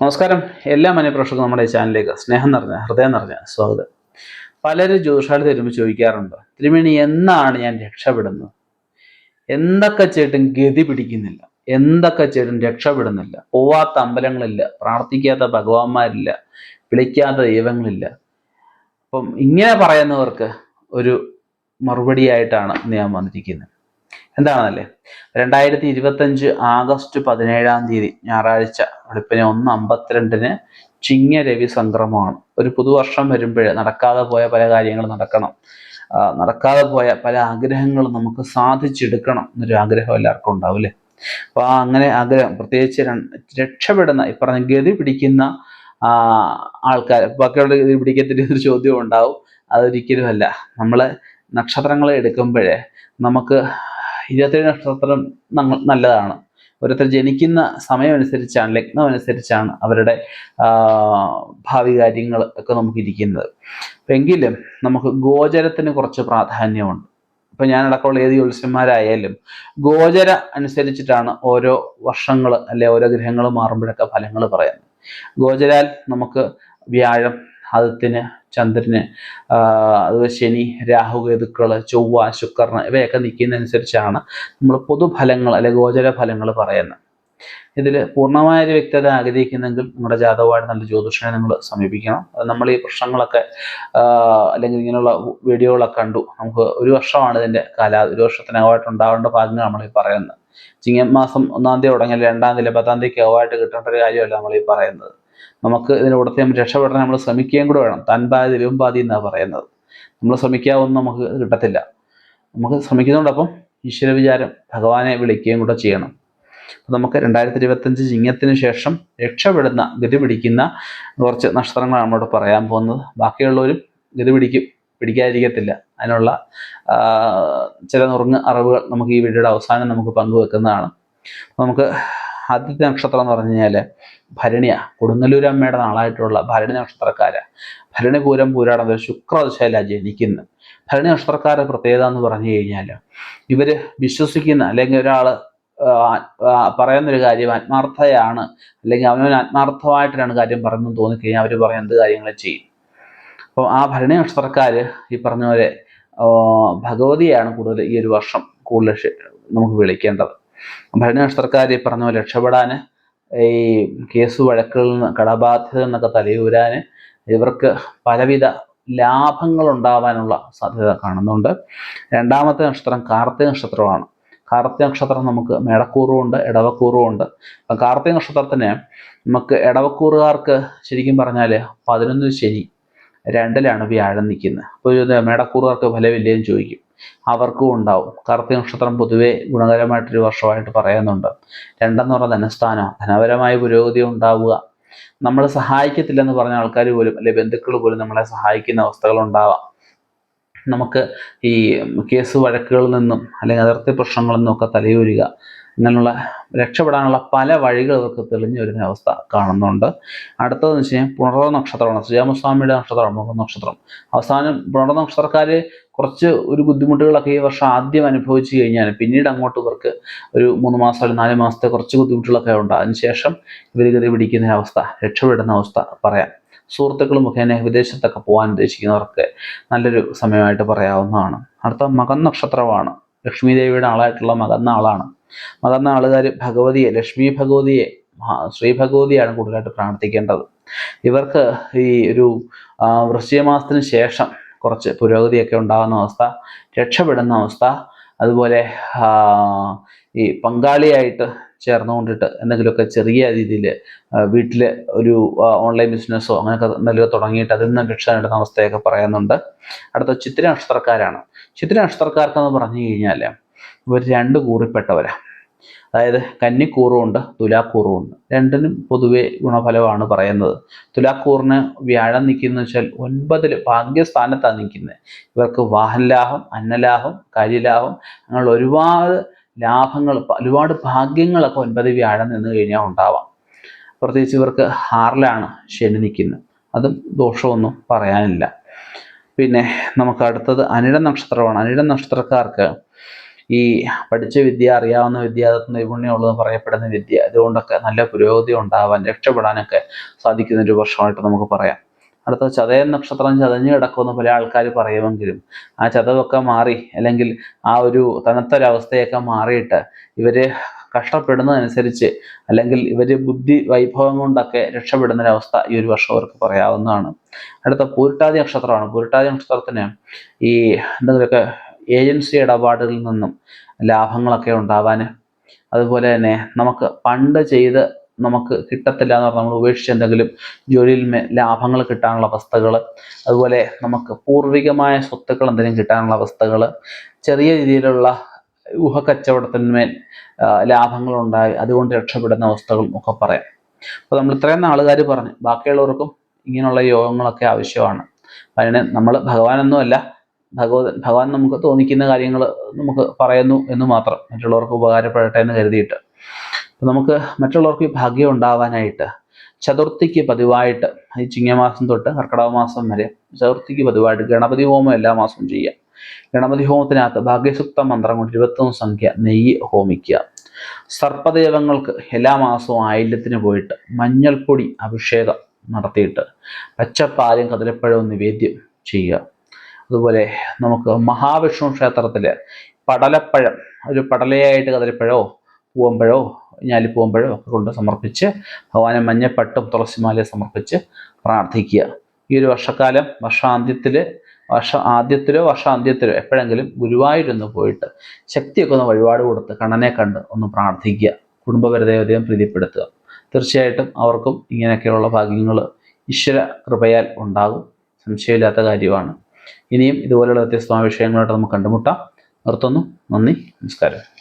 നമസ്കാരം. എല്ലാ മനഃപ്രേക്ഷകർക്കും നമ്മുടെ ഈ ചാനലിലേക്ക് സ്നേഹം നിറഞ്ഞ ഹൃദയം നിറഞ്ഞ സ്വാഗതം. പലരും ജ്യോതിഷാലത്ത് വരുമ്പോൾ ചോദിക്കാറുണ്ട് തിരുമേണി എന്നാണ് ഞാൻ രക്ഷപ്പെടുന്നത്? എന്തൊക്കെ ചേട്ടൻ ഗതി പിടിക്കുന്നില്ല? എന്തൊക്കെ ചേട്ടൻ രക്ഷപ്പെടുന്നില്ല? പോവാത്ത അമ്പലങ്ങളില്ല പ്രാർത്ഥിക്കാത്ത ഭഗവാന്മാരില്ല വിളിക്കാത്ത ദൈവങ്ങളില്ല. അപ്പം ഇങ്ങനെ പറയുന്നവർക്ക് ഒരു മറുപടിയായിട്ടാണ് ഞാൻ വന്നിരിക്കുന്നത്. എന്താണെന്നല്ലേ? രണ്ടായിരത്തി ഇരുപത്തഞ്ച് ആഗസ്റ്റ് പതിനേഴാം തീയതി ഞായറാഴ്ച വെളുപ്പിനെ ഒന്ന് അമ്പത്തിരണ്ടിന് ചിങ്ങ രവി സംക്രമമാണ്. ഒരു പുതുവർഷം വരുമ്പോഴേ നടക്കാതെ പോയ പല കാര്യങ്ങളും നടക്കണം. നടക്കാതെ പോയ പല ആഗ്രഹങ്ങളും നമുക്ക് സാധിച്ചെടുക്കണം എന്നൊരു ആഗ്രഹം എല്ലാവർക്കും ഉണ്ടാവും അല്ലേ? അപ്പൊ ആ അങ്ങനെ ആഗ്രഹം പ്രത്യേകിച്ച് രക്ഷപ്പെടുന്ന ഈ പറഞ്ഞ ഗതി പിടിക്കുന്ന ആൾക്കാർ ബാക്കിയുള്ള ഗതി പിടിക്കത്തില്ല ഒരു ചോദ്യം ഉണ്ടാവും. അതൊരിക്കലും അല്ല നമ്മൾ നക്ഷത്രങ്ങളെ എടുക്കുമ്പോഴേ നമുക്ക് ഇരുപത്തേഴ് നക്ഷത്രം നല്ലതാണ്. ഓരോരുത്തർ ജനിക്കുന്ന സമയമനുസരിച്ചാണ് ലഗ്നം അനുസരിച്ചാണ് അവരുടെ ഭാവി കാര്യങ്ങൾ ഒക്കെ നമുക്ക് ഇരിക്കുന്നത് എങ്കിലും നമുക്ക് ഗോചരത്തിന് കുറച്ച് പ്രാധാന്യമുണ്ട്. ഇപ്പം ഞാൻ അടക്കമുള്ള ഏത് ജ്യോത്സ്യന്മാരായാലും ഗോചര അനുസരിച്ചിട്ടാണ് ഓരോ വർഷങ്ങൾ അല്ലെ ഓരോ ഗ്രഹങ്ങൾ മാറുമ്പോഴൊക്കെ ഫലങ്ങൾ പറയുന്നത്. ഗോചരാൽ നമുക്ക് വ്യാഴം ആദിത്യന് ചന്ദ്രന് അതുപോലെ ശനി രാഹുകേതുക്കൾ ചൊവ്വ ശുക്രന് ഇവയൊക്കെ നിൽക്കുന്നതനുസരിച്ചാണ് നമ്മൾ പൊതുഫലങ്ങൾ അല്ലെ ഗോചര ഫലങ്ങൾ പറയുന്നത്. ഇതിൽ പൂർണമായ ഒരു വ്യക്തത ആഗ്രഹിക്കുന്നെങ്കിൽ നമ്മുടെ ജാതകമായിട്ട് നല്ല ജ്യോതിഷനെ നിങ്ങൾ സമീപിക്കണം. നമ്മൾ ഈ പ്രശ്നങ്ങളൊക്കെ അല്ലെങ്കിൽ ഇങ്ങനെയുള്ള വീഡിയോകളൊക്കെ കണ്ടു. നമുക്ക് ഒരു വർഷമാണ് ഇതിന്റെ കാലാ ഒരു വർഷത്തിനകമായിട്ട് ഉണ്ടാവേണ്ട ഭാഗങ്ങൾ നമ്മൾ ഈ പറയുന്നത് ചിങ്ങമാസം ഒന്നാം തീയതി തുടങ്ങിയാൽ രണ്ടാം തീയതി പത്താം തീയതിക്ക് ആവായിട്ട് കിട്ടേണ്ട ഒരു കാര്യമല്ല നമ്മൾ ഈ പറയുന്നത്. നമുക്ക് ഇതിനോടത്തെ രക്ഷപ്പെടാൻ നമ്മൾ ശ്രമിക്കുകയും കൂടെ വേണം. താൻ പാതി എന്നാണ് പറയുന്നത്. നമ്മൾ ശ്രമിക്കാവൊന്നും നമുക്ക് കിട്ടത്തില്ല. നമുക്ക് ശ്രമിക്കുന്നതോടൊപ്പം ഈശ്വര വിചാരം ഭഗവാനെ വിളിക്കുകയും കൂടെ ചെയ്യണം. അപ്പം നമുക്ക് രണ്ടായിരത്തി ഇരുപത്തഞ്ച് ചിങ്ങത്തിന് ശേഷം രക്ഷപ്പെടുന്ന ഗതി പിടിക്കുന്ന കുറച്ച് നക്ഷത്രങ്ങളാണ് നമ്മളോട് പറയാൻ പോകുന്നത്. ബാക്കിയുള്ളവരും ഗതി പിടിക്കും പിടിക്കാതിരിക്കത്തില്ല. അതിനുള്ള ചില നുറുങ്ങ് അറിവുകൾ നമുക്ക് ഈ വീഡിയോയുടെ അവസാനം നമുക്ക് പങ്കുവെക്കുന്നതാണ്. നമുക്ക് ആദ്യത്തെ നക്ഷത്രം എന്ന് പറഞ്ഞു കഴിഞ്ഞാൽ ഭരണിയ. കൊടുങ്ങല്ലൂർ അമ്മയുടെ നാളായിട്ടുള്ള ഭരണി നക്ഷത്രക്കാര്. ഭരണി പൂരം പൂരാടം ഒരു ശുക്രദശയിലാണ് ജനിക്കുന്നത് ഭരണി നക്ഷത്രക്കാരുടെ പ്രത്യേകത എന്ന് പറഞ്ഞു കഴിഞ്ഞാൽ ഇവർ വിശ്വസിക്കുന്ന അല്ലെങ്കിൽ ഒരാൾ പറയുന്നൊരു കാര്യം ആത്മാർത്ഥയാണ് അല്ലെങ്കിൽ അവനവൻ ആത്മാർത്ഥമായിട്ടാണ് കാര്യം പറയുന്നത് തോന്നിക്കഴിഞ്ഞാൽ അവർ പറയുന്ന എന്ത് കാര്യങ്ങൾ ചെയ്യും. അപ്പോൾ ആ ഭരണി നക്ഷത്രക്കാര് ഈ പറഞ്ഞ പോലെ ഭഗവതിയാണ് കൂടുതൽ ഈ ഒരു വർഷം കൂടുതൽ നമുക്ക് വിളിക്കേണ്ടത്. ഭരണി നക്ഷത്രക്കാർ ഈ പറഞ്ഞ പോലെ രക്ഷപ്പെടാൻ ഈ കേസ് വഴക്കുകളിൽ നിന്ന് കടബാധ്യത എന്നൊക്കെ തലയൂരാൻ ഇവർക്ക് പലവിധ ലാഭങ്ങൾ ഉണ്ടാവാനുള്ള സാധ്യത കാണുന്നുണ്ട്. രണ്ടാമത്തെ നക്ഷത്രം കാർത്തിക നക്ഷത്രമാണ്. കാർത്തിക നക്ഷത്രം നമുക്ക് മേടക്കൂറും ഉണ്ട് ഇടവക്കൂറും ഉണ്ട് അപ്പം കാർത്തിക നക്ഷത്രത്തിന് നമുക്ക് ഇടവക്കൂറുകാർക്ക് ശരിക്കും പറഞ്ഞാൽ പതിനൊന്ന് ശനി രണ്ടിലാണ് വ്യാഴം നിൽക്കുന്നത്. അപ്പോൾ മേടക്കൂറുകാർക്ക് ഫലമില്ലേന്ന് ചോദിക്കും. അവർക്കും ഉണ്ടാവും. കാർത്തിക നക്ഷത്രം പൊതുവെ ഗുണകരമായിട്ടൊരു വർഷമായിട്ട് പറയുന്നുണ്ട്. രണ്ടെന്ന് പറഞ്ഞാൽ ധനസ്ഥാനം ധനപരമായ പുരോഗതി ഉണ്ടാവുക. നമ്മൾ സഹായിക്കത്തില്ലെന്ന് പറഞ്ഞ ആൾക്കാർ പോലും അല്ലെ ബന്ധുക്കൾ പോലും നമ്മളെ സഹായിക്കുന്ന അവസ്ഥകൾ ഉണ്ടാവാം. നമുക്ക് ഈ കേസ് വഴക്കുകളിൽ നിന്നും അല്ലെങ്കിൽ അതിർത്തി പ്രശ്നങ്ങളിൽ നിന്നും ഒക്കെ തലയൂരുക. ഇങ്ങനെയുള്ള രക്ഷപ്പെടാനുള്ള പല വഴികൾ ഇവർക്ക് തെളിഞ്ഞു വരുന്ന അവസ്ഥ കാണുന്നുണ്ട്. അടുത്തതെന്ന് വെച്ച് കഴിഞ്ഞാൽ പുണർവ നക്ഷത്രമാണ്. ശ്രീരാമസ്വാമിയുടെ നക്ഷത്രമാണ് മുഖ നക്ഷത്രം. അവസാനം പുണർവ നക്ഷത്രക്കാർ കുറച്ച് ഒരു ബുദ്ധിമുട്ടുകളൊക്കെ ഈ വർഷം ആദ്യം അനുഭവിച്ചു കഴിഞ്ഞാൽ പിന്നീട് അങ്ങോട്ട് ഇവർക്ക് ഒരു മൂന്ന് മാസം അല്ലെങ്കിൽ നാല് മാസത്തെ കുറച്ച് ബുദ്ധിമുട്ടുകളൊക്കെ ഉണ്ട്. അതിനുശേഷം ഇവർ ഗതി പിടിക്കുന്ന അവസ്ഥ രക്ഷപ്പെടുന്ന അവസ്ഥ പറയാം. സുഹൃത്തുക്കൾ മുഖേന വിദേശത്തൊക്കെ പോകാൻ ഉദ്ദേശിക്കുന്നവർക്ക് നല്ലൊരു സമയമായിട്ട് പറയാവുന്നതാണ്. അടുത്ത മകൻ നക്ഷത്രമാണ്. ലക്ഷ്മി ദേവിയുടെ ആളായിട്ടുള്ള മകന്ന ആളാണ്. മകന്ന ആളുകാർ ഭഗവതിയെ ലക്ഷ്മി ഭഗവതിയെ ശ്രീ ഭഗവതിയാണ് കൂടുതലായിട്ട് പ്രാർത്ഥിക്കേണ്ടത്. ഇവർക്ക് ഈ ഒരു വൃശ്ചികമാസത്തിന് ശേഷം കുറച്ച് പുരോഗതിയൊക്കെ ഉണ്ടാകുന്ന അവസ്ഥ രക്ഷപ്പെടുന്ന അവസ്ഥ അതുപോലെ ഈ പങ്കാളിയായിട്ട് ചേർന്നുകൊണ്ടിട്ട് എന്തെങ്കിലുമൊക്കെ ചെറിയ രീതിയിൽ വീട്ടിൽ ഒരു ഓൺലൈൻ ബിസിനസ്സോ അങ്ങനെയൊക്കെ എന്തെങ്കിലും തുടങ്ങിയിട്ട് അതിൽ നിന്ന് രക്ഷ നേടുന്ന അവസ്ഥയൊക്കെ പറയുന്നുണ്ട്. അടുത്ത ചിത്ര നക്ഷത്രക്കാരാണ്. ചിത്ര നക്ഷത്രക്കാർക്കെന്ന് പറഞ്ഞു കഴിഞ്ഞാൽ ഇവർ രണ്ട് കൂറിൽപ്പെട്ടവരാണ് അതായത് കന്നിക്കൂറുമുണ്ട് തുലാക്കൂറുമുണ്ട്. രണ്ടിനും പൊതുവെ ഗുണഫലമാണ് പറയുന്നത്. തുലാക്കൂറിന് വ്യാഴം നിൽക്കുന്ന വെച്ചാൽ ഒൻപതിൽ ഭാഗ്യസ്ഥാനത്താണ് നിൽക്കുന്നത് ഇവർക്ക് വാഹനലാഭം അന്നലാഭം കാര്യലാഭം അങ്ങനെയുള്ള ഒരുപാട് ലാഭങ്ങൾ ഒരുപാട് ഭാഗ്യങ്ങളൊക്കെ ഒൻപത് വ്യാഴം നിന്ന് കഴിഞ്ഞാൽ ഉണ്ടാവാം. പ്രത്യേകിച്ച് ഇവർക്ക് ആറിലാണ് ശനി നിൽക്കുന്നത്. അതും ദോഷമൊന്നും പറയാനില്ല. പിന്നെ നമുക്ക് അടുത്തത് അനിഴ നക്ഷത്രമാണ് അനിഴ നക്ഷത്രക്കാർക്ക് ഈ പഠിച്ച വിദ്യ അറിയാവുന്ന വിദ്യ അത് നൈപുണ്യമുള്ളതെന്ന് പറയപ്പെടുന്ന വിദ്യ അതുകൊണ്ടൊക്കെ നല്ല പുരോഗതി ഉണ്ടാവാൻ രക്ഷപ്പെടാനൊക്കെ സാധിക്കുന്ന ഒരു വർഷമായിട്ട് നമുക്ക് പറയാം. അടുത്ത ചതയൻ നക്ഷത്രം ചതഞ്ഞു കിടക്കുമെന്ന് പല ആൾക്കാർ പറയുമെങ്കിലും ആ ചതവൊക്കെ മാറി അല്ലെങ്കിൽ ആ ഒരു തണുത്തൊരവസ്ഥയൊക്കെ മാറിയിട്ട് ഇവർ കഷ്ടപ്പെടുന്നതനുസരിച്ച് അല്ലെങ്കിൽ ഇവർ ബുദ്ധി വൈഭവം കൊണ്ടൊക്കെ രക്ഷപ്പെടുന്ന ഒരവസ്ഥ ഈ ഒരു വർഷം അവർക്ക് പറയാവുന്നതാണ്. അടുത്ത പൂരിട്ടാതി നക്ഷത്രമാണ്. പൂരിട്ടാതി നക്ഷത്രത്തിന് ഈ എന്തെങ്കിലുമൊക്കെ ഏജൻസി ഇടപാടുകളിൽ നിന്നും ലാഭങ്ങളൊക്കെ ഉണ്ടാവാൻ അതുപോലെ തന്നെ നമുക്ക് പണ്ട് ചെയ്ത് നമുക്ക് കിട്ടത്തില്ല എന്ന് പറഞ്ഞാൽ നമ്മൾ ഉപേക്ഷിച്ച് എന്തെങ്കിലും ജോലിയിൽ ലാഭങ്ങൾ കിട്ടാനുള്ള അവസ്ഥകൾ. അതുപോലെ നമുക്ക് പൂർവികമായ സ്വത്തുക്കൾ എന്തെങ്കിലും കിട്ടാനുള്ള അവസ്ഥകൾ. ചെറിയ രീതിയിലുള്ള ഊഹക്കച്ചവടത്തിന്മേൽ ലാഭങ്ങളുണ്ടായി അതുകൊണ്ട് രക്ഷപ്പെടുന്ന അവസ്ഥകളും ഒക്കെ പറയാം. അപ്പോൾ നമ്മൾ ഇത്രയും നാളുകാർ പറഞ്ഞു. ബാക്കിയുള്ളവർക്കും ഇങ്ങനെയുള്ള യോഗങ്ങളൊക്കെ ആവശ്യമാണ്. അതിന് നമ്മൾ ഭഗവാനൊന്നുമല്ല ഭഗവത് ഭഗവാൻ നമുക്ക് തോന്നിക്കുന്ന കാര്യങ്ങൾ നമുക്ക് പറയുന്നു എന്ന് മാത്രം മറ്റുള്ളവർക്ക് ഉപകാരപ്പെടട്ടെ എന്ന് കരുതിയിട്ട്. അപ്പം നമുക്ക് മറ്റുള്ളവർക്ക് ഭാഗ്യം ഉണ്ടാവാനായിട്ട് ചതുർത്ഥിക്ക് പതിവായിട്ട് ഈ ചിങ്ങമാസം തൊട്ട് കർക്കിടക മാസം വരെ ചതുർത്ഥിക്ക് പതിവായിട്ട് ഗണപതി ഹോമം എല്ലാ മാസവും ചെയ്യാം ഗണപതി ഹോമത്തിനകത്ത് ഭാഗ്യസുക്ത മന്ത്രം കൊണ്ട് ഇരുപത്തൊന്ന് സംഖ്യ നെയ്യ് ഹോമിക്കുക. സർപ്പദേവങ്ങൾക്ക് എല്ലാ മാസവും ആയില്യത്തിന് പോയിട്ട് മഞ്ഞൾപ്പൊടി അഭിഷേകം നടത്തിയിട്ട് പച്ചപ്പാലും കതിരപ്പഴവും നിവേദ്യം ചെയ്യുക. അതുപോലെ നമുക്ക് മഹാവിഷ്ണു ക്ഷേത്രത്തിൽ പടലപ്പഴം ഒരു പടലയായിട്ട് കതിരപ്പഴോ പൂവമ്പഴമോ ഞാലിപ്പൂവമ്പഴമോ ഒക്കെ കൊണ്ട് സമർപ്പിച്ച് ഭഗവാനെ മഞ്ഞപ്പട്ടും തുളസിമാലയെ സമർപ്പിച്ച് പ്രാർത്ഥിക്കുക. ഈ ഒരു വർഷക്കാലം വർഷാന്ത്യത്തിൽ വർഷ ആദ്യത്തിലോ വർഷാന്ത്യത്തിലോ എപ്പോഴെങ്കിലും ഗുരുവായൂരൊന്ന് പോയിട്ട് ശക്തിയൊക്കെ ഒന്ന് വഴിപാട് കൊടുത്ത് കണ്ണനെ കണ്ട് ഒന്ന് പ്രാർത്ഥിക്കുക. കുടുംബപരദേവതയും പ്രീതിപ്പെടുത്തുക. തീർച്ചയായിട്ടും അവർക്കും ഇങ്ങനെയൊക്കെയുള്ള ഭാഗ്യങ്ങൾ ഈശ്വര കൃപയാൽ ഉണ്ടാകും. സംശയമില്ലാത്ത കാര്യമാണ്. ഇനിയും ഇതുപോലെയുള്ള വ്യത്യസ്തമായ വിഷയങ്ങളായിട്ട് നമുക്ക് കണ്ടുമുട്ടാം. നിർത്തുന്നു. നന്ദി. നമസ്കാരം.